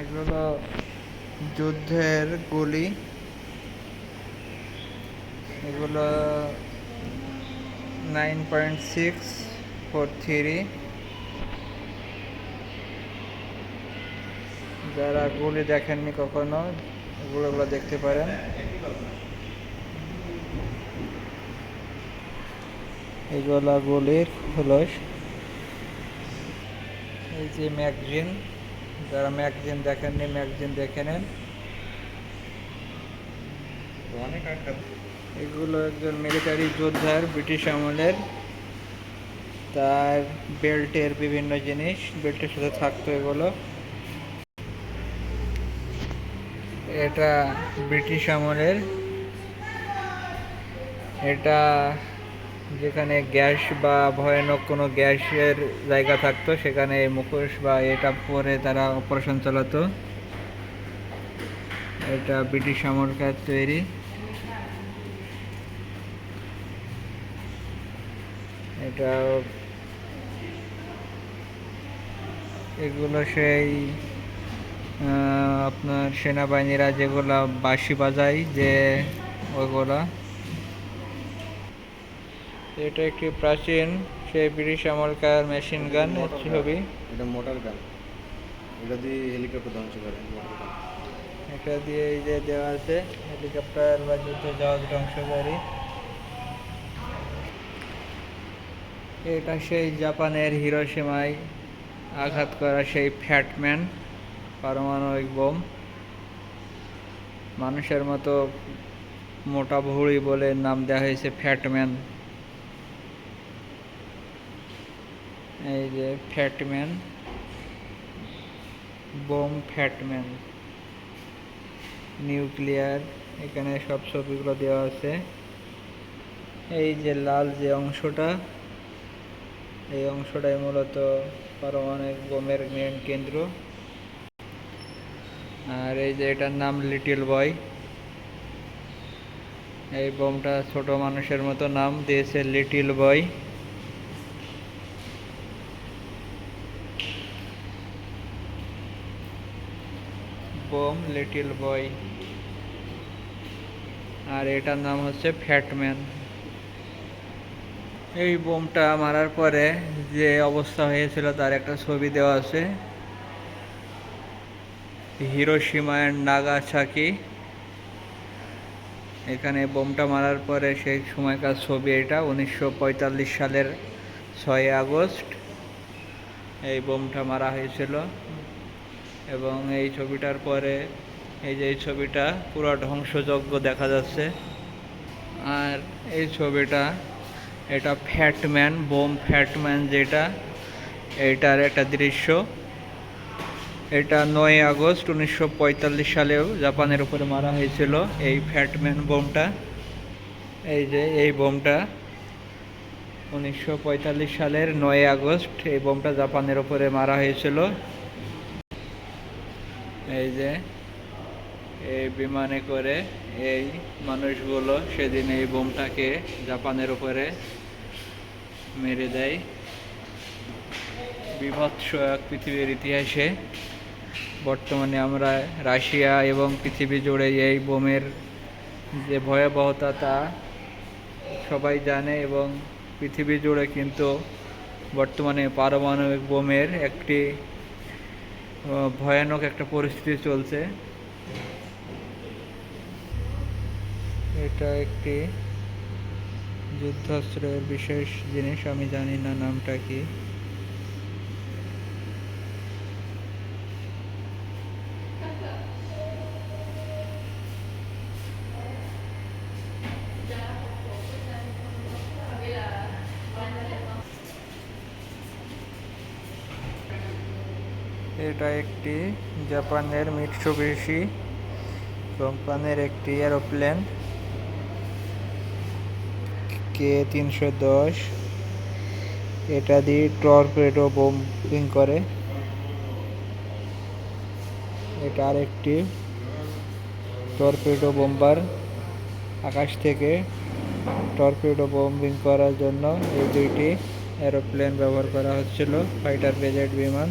এগুলো যুদ্ধের গুলি। এগুলো nine point six four three. যারা গুলি দেখেননি কখনো এগুলো এগুলো দেখতে পারেন। এগুলা গুলির হলো এই যে ম্যাগজিন। যারা ম্যাগজিন দেখেননি ম্যাগজিন দেখে নেন। এগুলো একজন মিলিটারি যোদ্ধার ব্রিটিশ আমলের। তার বেল্টের বিভিন্ন জিনিস বেল্টের সাথে থাকতো এগুলো। এটা ব্রিটিশ আমলের। এটা যেখানে গ্যাস বা ভয়ানক কোনো গ্যাসের জায়গা থাকতো, সেখানে মুখোশ বা এটা পরে তারা অপারেশন চালাতো। এটা ব্রিটিশ আমলকার তৈরি। এটা এগুলো সেই আপনার সেনাবাহিনীরা যেগুলা বাঁশি বাজায় যে ওইগুলা এটা একটি প্রাচীন সেই ব্রিটিশ আমলকার মেশিন গান ছবি এটা মোটর গান। এটা দিয়ে হেলিকপ্টার ধ্বংস করে মোটর গান। এটা দিয়ে এই যে দেওয়া আছে হেলিকপ্টার বা যুদ্ধ জাহাজ ধ্বংসকারী। এটা সেই জাপানের হিরোসীমায় আঘাত করা সেই ফ্যাটম্যান পারমাণবিক বোম। মানুষের মতো মোটা ভুঁড়ি বলে নাম দেওয়া হয়েছে ফ্যাটম্যান। এই যে ফ্যাটম্যান, বোম ফ্যাটম্যান, নিউক্লিয়ার, এখানে সব ছবিগুলো দেওয়া আছে। এই যে লাল যে অংশটা, এই অংশটাই মূলত পারমাণবিক বোমের মেন কেন্দ্র। আর এই যে এটার নাম লিটিল বয়। এই বোমটা ছোট মানুষের মতো নাম দিয়েছে little boy. Bomb little boy আর এটার নাম হচ্ছে ফ্যাটম্যান এই বোমটা মারার পরে যে অবস্থা হয়েছিল তার একটা ছবি দেওয়া আছে। হিরোশিমা অ্যান্ড নাগাসাকি এখানে বোমটা মারার পরে সেই সময়কার ছবি এটা, উনিশশো পঁয়তাল্লিশ সালের ছয় আগস্ট। এই বোমটা মারা হয়েছিল। এবং এই ছবিটার পরে এই যে এই ছবিটা পুরো ধ্বংসযজ্ঞ দেখা যাচ্ছে। আর এই ছবিটা এটা ফ্যাটম্যান, বোম ফ্যাটম্যান যেটা, এইটার একটা দৃশ্য। এটা নয় আগস্ট উনিশশো পঁয়তাল্লিশ সালেও জাপানের উপরে মারা হয়েছিল এই ফ্যাটম্যান বোমটা। এই যে এই বোমটা উনিশশো পঁয়তাল্লিশ সালের নয় আগস্ট এই বোমটা জাপানের উপরে মারা হয়েছিল। এই যে, এই বিমানে করে এই মানুষগুলো সেদিন এই বোমটাকে জাপানের উপরে মেরে দেয়। বিভৎস এক পৃথিবীর ইতিহাসে। বর্তমানে আমরা রাশিয়া এবং পৃথিবী জুড়ে এই বোমের যে ভয়াবহতা তা সবাই জানে এবং পৃথিবী জুড়ে কিন্তু বর্তমানে পারমাণবিক বোমের একটি ভয়ানক একটা পরিস্থিতি চলছে। এটা একটি যুদ্ধাস্ত্রের বিশেষ জিনিস আমি জানি না নামটা কি। এটা একটি জাপানের মিটসুবিশি কোম্পানির একটি এরোপ্লেন। কে তিনশো দশ। এটা দিয়ে টর্পেডো বোম্বিং করে। এটা আরেকটি টর্পেডো বোম্বার। আকাশ থেকে টর্পেডো বোম্বিং করার জন্য এই দুইটি এরোপ্লেন ব্যবহার করা হচ্ছিল। ফাইটার ব্রিগেড বিমান।